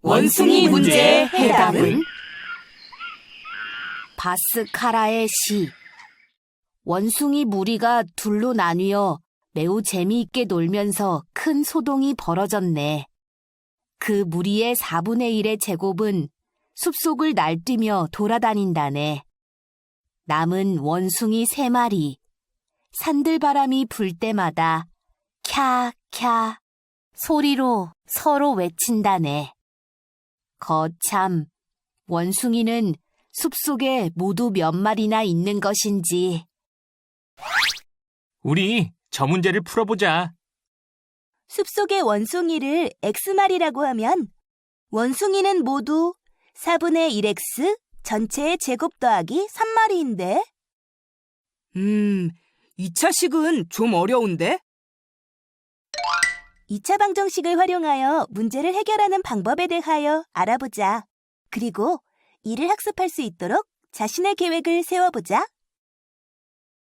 원숭이 문제의 해답은? 바스카라의 시. 원숭이 무리가 둘로 나뉘어 매우 재미있게 놀면서 큰 소동이 벌어졌네. 그 무리의 4분의 1의 제곱은 숲속을 날뛰며 돌아다닌다네. 남은 원숭이 세 마리. 산들바람이 불 때마다 캬 캬 소리로 서로 외친다네. 거참, 원숭이는 숲속에 모두 몇 마리나 있는 것인지. 우리 저 문제를 풀어보자. 숲속의 원숭이를 X말이라고 하면 원숭이는 모두 4분의 1X 전체의 제곱 더하기 3마리인데 음, 2차 식은 좀 어려운데? 2차 방정식을 활용하여 문제를 해결하는 방법에 대하여 알아보자. 그리고 이를 학습할 수 있도록 자신의 계획을 세워보자.